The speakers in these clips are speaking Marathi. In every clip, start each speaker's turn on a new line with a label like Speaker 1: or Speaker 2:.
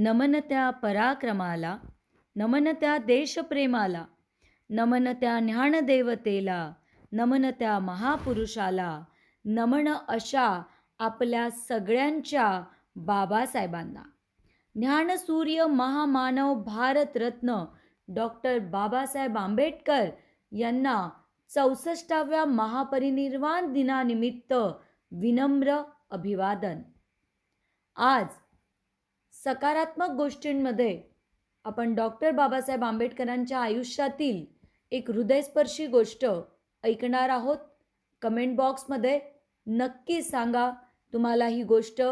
Speaker 1: नमन त्या पराक्रमाला नमन त्या देशप्रेमाला नमन त्या ज्ञानदेवतेला नमन त्या महापुरुषाला नमन अशा आपल्या सगळ्यांच्या बाबासाहेबांना. ज्ञानसूर्य महामानव भारतरत्न डॉक्टर बाबासाहेब आंबेडकर यांना चौसष्टाव्या महापरिनिर्वाण दिनानिमित्त विनम्र अभिवादन. आज सकारात्मक गोष्टींमध्ये आपण डॉक्टर बाबासाहेब आंबेडकरांच्या आयुष्यातील एक हृदयस्पर्शी गोष्ट ऐकणार आहोत. कमेंट बॉक्समध्ये नक्की सांगा तुम्हाला ही गोष्ट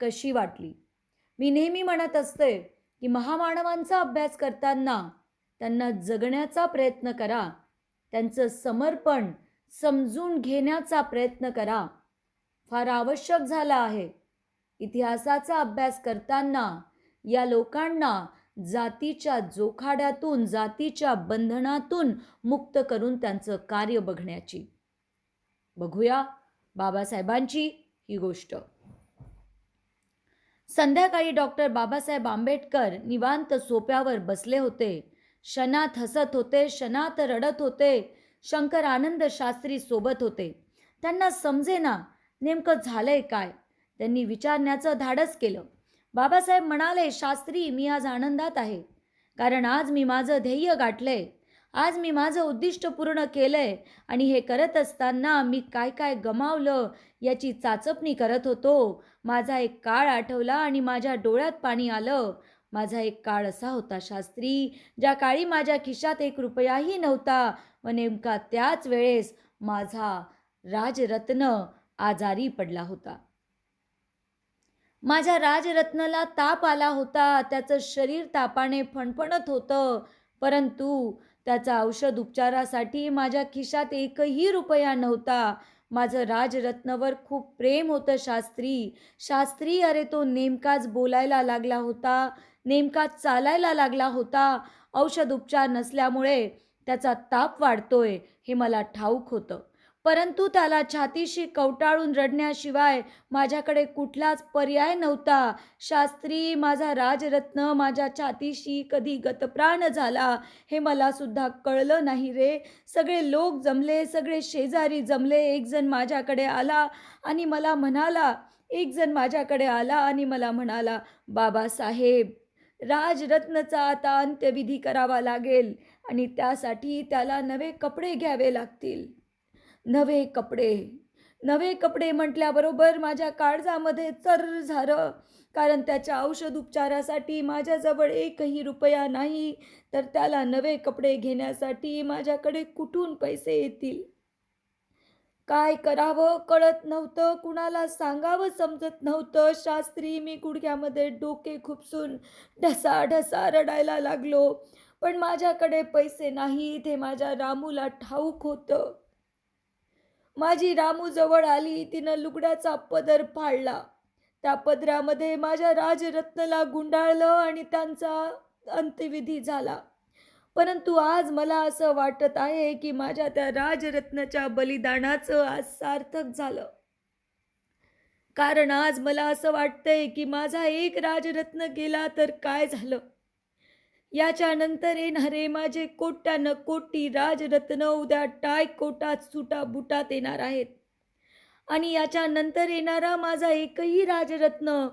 Speaker 1: कशी वाटली. मी नेहमी म्हणत असते की महामानवांचा अभ्यास करताना त्यांना जगण्याचा प्रयत्न करा. त्यांचं समर्पण समजून घेण्याचा प्रयत्न करा. फार आवश्यक झाला आहे इतिहासाचा अभ्यास करताना या लोकांना जातीच्या जोखाड्यातून जातीच्या बंधनातून मुक्त करून त्यांचं कार्य बघण्याची. बघूया बाबासाहेबांची ही गोष्ट. संध्याकाळी डॉक्टर बाबासाहेब आंबेडकर निवांत सोप्यावर बसले होते. शनात हसत होते शनात रडत होते शंकर आनंद शास्त्री सोबत होते. त्यांना समजेना नेमकं झालंय काय? त्यांनी विचारण्याचं धाडस केलं. बाबासाहेब म्हणाले शास्त्री मी आज आनंदात आहे. कारण आज मी माझं ध्येय गाठलंय. आज मी माझं उद्दिष्ट पूर्ण केलंय. आणि हे करत असताना मी काय काय गमावलं याची चाचपणी करत होतो. माझा एक काळ आठवला आणि माझ्या डोळ्यात पाणी आलं. माझा एक काळ असा होता शास्त्री ज्या काळी माझ्या खिशात एक रुपयाही नव्हता व नेमका त्याच वेळेस माझा राजरत्न आजारी पडला होता. माझ्या राजरत्नला ताप आला होता त्याचं शरीर तापाने फणफणत होतं. परंतु त्याचा औषध उपचारासाठी माझ्या खिशात एकही रुपया नव्हता. माझं राजरत्नवर खूप प्रेम होतं शास्त्री. शास्त्री अरे तो नेमकाच बोलायला लागला होता नेमकाच चालायला लागला होता. औषध उपचार नसल्यामुळे त्याचा ताप वाढतोय हे मला ठाऊक होतं. परंतु त्याला छातीशी कवटाळून रडण्याशिवाय माझ्याकडे कुठलाच पर्याय नव्हता. शास्त्री माझा राजरत्न माझ्या छातीशी कधी गतप्राण झाला हे मला सुद्धा कळलं नाही रे. सगळे लोक जमले सगळे शेजारी जमले. एकजण माझ्याकडे आला आणि मला म्हणाला एकजण माझ्याकडे आला आणि मला म्हणाला बाबासाहेब राजरत्नचा आता अंत्यविधी करावा लागेल आणि त्यासाठी त्याला नवे कपडे घ्यावे लागतील. नवे कपडे. नवे कपडे म्हटल्याबरोबर माझ्या काळजामध्ये चर झालं. कारण त्याच्या औषध उपचारासाठी माझ्याजवळ एकही रुपया नाही. तर त्याला नवे कपडे घेण्यासाठी माझ्याकडे कुठून पैसे येतील? काय करावं कळत नव्हतं. कुणाला सांगावं समजत नव्हतं. शास्त्री मी गुडघ्यामध्ये डोके खुपसून ढसा ढसा रडायला लागलो. पण माझ्याकडे पैसे नाहीत हे माझ्या रामूला ठाऊक होतं. माझी रामू जवळ आली तिनं लुगड्याचा पदर फाडला. त्या पदरामध्ये माझ्या राजरत्नला गुंडाळलं आणि त्यांचा अंत्यविधी झाला. परंतु आज मला असं वाटत आहे की माझ्या त्या राजरत्नाच्या बलिदानाचं आज सार्थक झालं. कारण आज मला असं वाटतंय की माझा एक राजरत्न गेला तर काय झालं? याच्यानंतर येणारे माझे कोट्यानं कोटी राजरत्न उद्या टाय कोटात सुटा बुटात येणार आहेत. आणि याच्यानंतर येणारा माझा एकही राजरत्न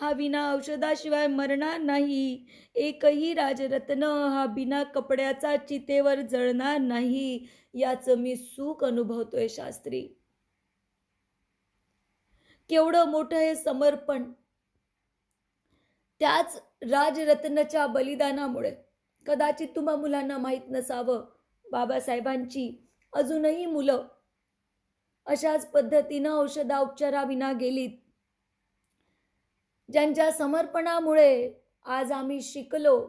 Speaker 1: हा विना औषधाशिवाय मरणार नाही. एकही राजरत्न हा बिना कपड्याचा चितेवर जळणार नाही याचं मी सुख अनुभवतोय शास्त्री. केवढं मोठं हे समर्पण. त्याच राजरत्नच्या बलिदानामुळे. कदाचित तुम्हा मुलांना माहीत नसावं. बाबासाहेबांची अजूनही मुलं अशाच पद्धतीनं औषधाउपचाराविना गेलीत. ज्यांच्या समर्पणामुळे आज आम्ही शिकलो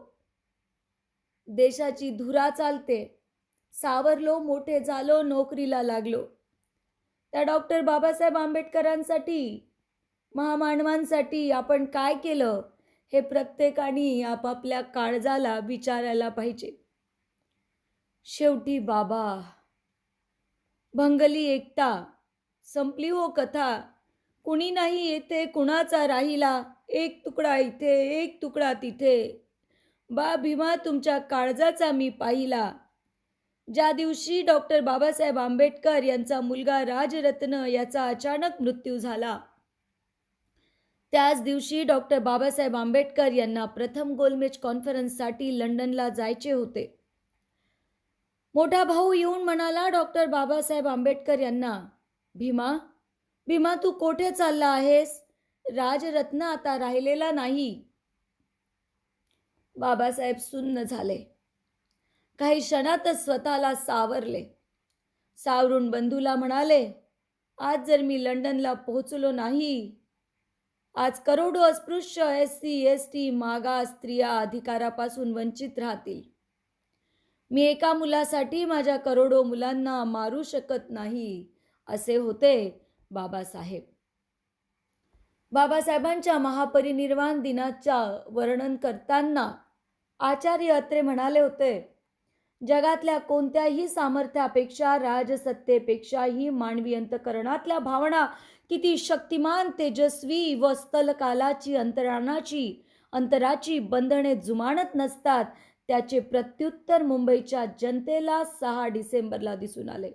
Speaker 1: देशाची धुरा चालते सावरलो मोठे झालो नोकरीला लागलो. त्या डॉक्टर बाबासाहेब आंबेडकरांसाठी महामानवांसाठी आपण काय केलं? हे प्रत्येकाने आपापल्या काळजाला विचारायला पाहिजे. शेवटी बाबा भंगली एकता संपली हो कथा. कुणी नाही येते कुणाचा राहिला एक तुकडा इथे एक तुकडा तिथे. बा भीमा तुमच्या काळजाचा मी पाहिला. ज्या दिवशी डॉक्टर बाबासाहेब आंबेडकर यांचा मुलगा राजरत्न याचा अचानक मृत्यू झाला त्याच दिवशी डॉक्टर बाबासाहेब आंबेडकर यांना प्रथम गोलमेज कॉन्फरन्ससाठी लंडनला जायचे होते. मोठा भाऊ येऊन म्हणाला डॉक्टर बाबासाहेब आंबेडकर यांना भीमा भीमा तू कोठे चालला आहेस? राजरत्न आता राहिलेला नाही. बाबासाहेब सुन्न झाले. काही क्षणातच स्वतःला सावरले. सावरून बंधूला म्हणाले आज जर मी लंडनला पोहोचलो नाही आज करोडो अस्पृश्य एस सी एस टी मागास स्त्रिया अधिकारापासून वंचित राहतील. मी एका मुलासाठी माझ्या करोडो मुलांना मारू शकत नाही असे होते बाबासाहेब. बाबासाहेबांच्या महापरिनिर्वाण दिनाच्या वर्णन करताना आचार्य अत्रे म्हणाले होते जगातल्या कोणत्याही सामर्थ्यापेक्षा राजसत्तेपेक्षाही मानवी अंतकरणातल्या भावना किती शक्तिमान तेजस्वी व स्थलकालाची अंतराणाची अंतराची बंधने जुमानत नसतात त्याचे प्रत्युत्तर मुंबईच्या जनतेला सहा डिसेंबरला दिसून आले.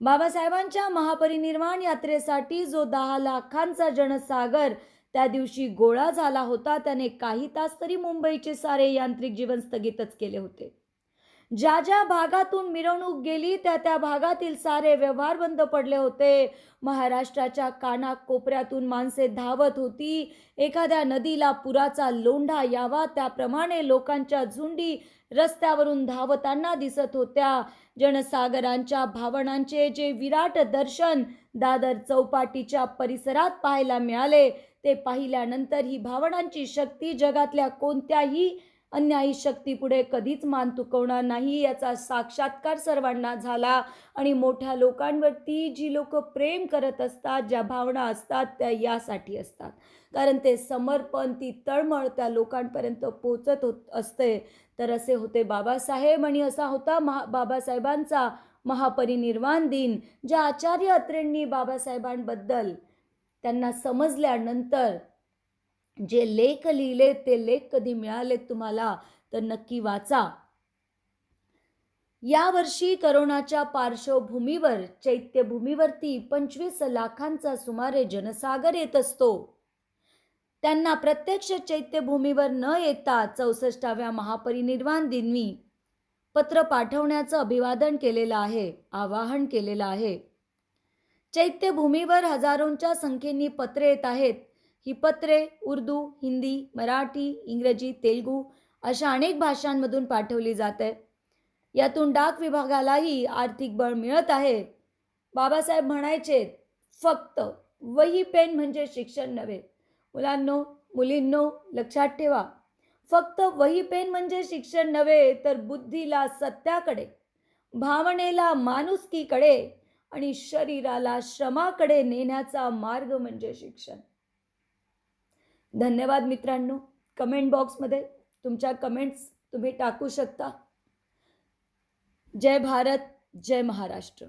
Speaker 1: बाबासाहेबांच्या महापरिनिर्वाण यात्रेसाठी जो दहा लाखांचा जनसागर त्या दिवशी गोळा झाला होता त्याने काही तास तरी मुंबईचे सारे यांत्रिक जीवन स्थगितच केले होते. ज्या ज्या भागातून मिरवणूक गेली त्या त्या भागातील सारे व्यवहार बंद पडले होते. महाराष्ट्राच्या कानाकोपऱ्यातून माणसे धावत होती. एखाद्या नदीला पुराचा लोंढा यावा त्याप्रमाणे लोकांच्या झुंडी रस्त्यावरून धावताना दिसत होत्या. जनसागरांच्या भावनांचे जे विराट दर्शन दादर चौपाटीच्या परिसरात पाहायला मिळाले ते पाहिल्यानंतर ही भावनांची शक्ती जगातल्या कोणत्याही अन्यायी शक्तीपुढे कधीच मान तुकवणार नाही याचा साक्षात्कार सर्वांना झाला. आणि मोठ्या लोकांवरती जी लोक प्रेम करत असतात ज्या भावना असतात त्या यासाठी असतात. कारण ते समर्पण ती तळमळ त्या लोकांपर्यंत पोचत होत असते. तर असे होते बाबासाहेब आणि असा होता महा बाबासाहेबांचा महापरिनिर्वाण दिन ज्या आचार्य अत्रेंनी बाबासाहेबांबद्दल त्यांना समजल्यानंतर जे लेख लिहिले ते लेख कधी मिळाले तुम्हाला? तर नक्की वाचा. यावर्षी करोनाच्या पार्श्वभूमीवर चैत्यभूमीवरती पंचवीस लाखांचा सुमारे जनसागर येत असतो. त्यांना प्रत्यक्ष चैत्यभूमीवर न येता चौसष्टाव्या महापरिनिर्वाण दिनवी पत्र पाठवण्याचं अभिवादन केलेलं आहे आवाहन केलेलं आहे. चैत्यभूमीवर हजारोंच्या संख्येने पत्रे येत आहेत. ही पत्रे उर्दू हिंदी मराठी इंग्रजी तेलगू अशा अनेक भाषांमधून पाठवली जात आहे यातून डाक विभागालाही आर्थिक बळ मिळत आहे. बाबासाहेब म्हणायचे फक्त वही पेन म्हणजे शिक्षण नव्हे. मुलांनो मुलींनो लक्षात ठेवा. फक्त वही पेन म्हणजे शिक्षण नव्हे तर बुद्धीला सत्याकडे भावनेला माणुसकीकडे आणि शरीराला श्रमाकडे नेण्याचा मार्ग म्हणजे शिक्षण. धन्यवाद मित्रांनो. कमेंट बॉक्समध्ये तुमच्या कमेंट्स तुम्ही टाकू शकता. जय भारत जय महाराष्ट्र.